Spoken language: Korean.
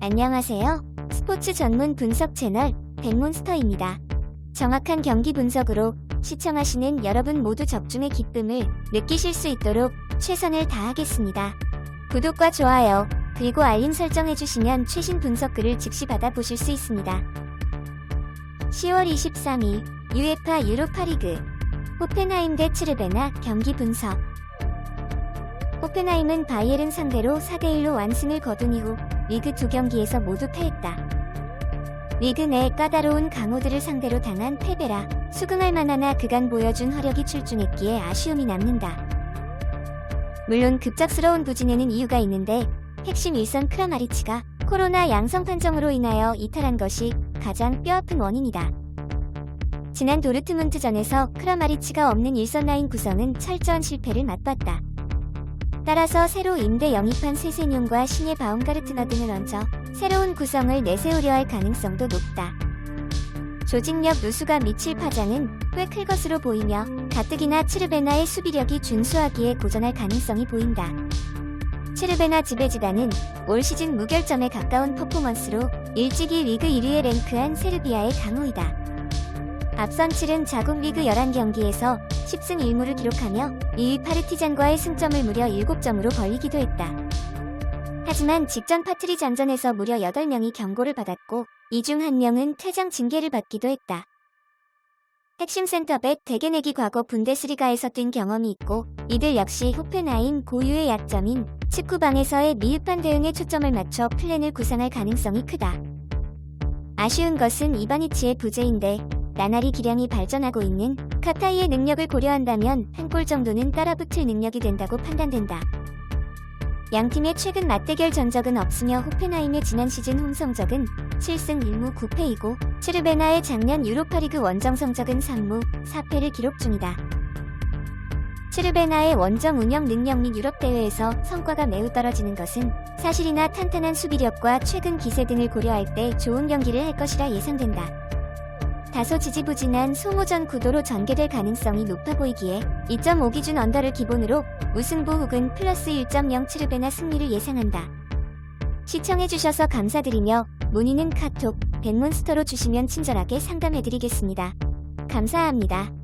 안녕하세요. 스포츠 전문 분석 채널 백몬스터입니다. 정확한 경기 분석으로 시청하시는 여러분 모두 적중의 기쁨을 느끼실 수 있도록 최선을 다하겠습니다. 구독과 좋아요, 그리고 알림 설정해주시면 최신 분석글을 즉시 받아보실 수 있습니다. 10월 23일 UEFA 유로파리그 호펜하임 대 츠르베나 경기 분석 호펜하임은 바이에른 상대로 4대1로 완승을 거둔 이후 리그 두 경기에서 모두 패했다. 리그 내 까다로운 강호들을 상대로 당한 패배라 수긍할 만하나 그간 보여준 화력이 출중했기에 아쉬움이 남는다. 물론 급작스러운 부진에는 이유가 있는데 핵심 일선 크라마리치가 코로나 양성 판정으로 인하여 이탈한 것이 가장 뼈아픈 원인이다. 지난 도르트문트전에서 크라마리치가 없는 일선 라인 구성은 철저한 실패를 맛봤다. 따라서 새로 임대 영입한 세세뇽과 신예 바움가르트너 등을 얹어 새로운 구성을 내세우려 할 가능성도 높다. 조직력 누수가 미칠 파장은 꽤 클 것으로 보이며 가뜩이나 츠르베나의 수비력이 준수하기에 고전할 가능성이 보인다. 츠르베나 지베지단은 올 시즌 무결점에 가까운 퍼포먼스로 일찍이 리그 1위에 랭크한 세르비아의 강호이다. 앞선 7은 자국 리그 11경기에서 10승 1무를 기록하며 2위 파르티잔과의 승점을 무려 7점으로 벌리기도 했다. 하지만 직전 파트리잔전에서 무려 8명이 경고를 받았고 이 중 한 명은 퇴장 징계를 받기도 했다. 핵심 센터백 데게넥이 과거 분데스리가에서 뛴 경험이 있고 이들 역시 호펜하임 고유의 약점인 측구방에서의 미흡한 대응에 초점을 맞춰 플랜을 구상할 가능성이 크다. 아쉬운 것은 이바니치의 부재인데 나날이 기량이 발전하고 있는 카타이의 능력을 고려한다면 한 골 정도는 따라붙을 능력이 된다고 판단된다. 양 팀의 최근 맞대결 전적은 없으며 호펜하임의 지난 시즌 홈 성적은 7승 1무 9패이고 츠르베나의 작년 유로파리그 원정 성적은 3무 4패를 기록 중이다. 츠르베나의 원정 운영 능력 및 유럽 대회에서 성과가 매우 떨어지는 것은 사실이나 탄탄한 수비력과 최근 기세 등을 고려할 때 좋은 경기를 할 것이라 예상된다. 다소 지지부진한 소모전 구도로 전개될 가능성이 높아 보이기에 2.5 기준 언더를 기본으로 우승부 혹은 플러스 1.0 츠르베나 승리를 예상한다. 시청해주셔서 감사드리며 문의는 카톡, 백몬스터로 주시면 친절하게 상담해드리겠습니다. 감사합니다.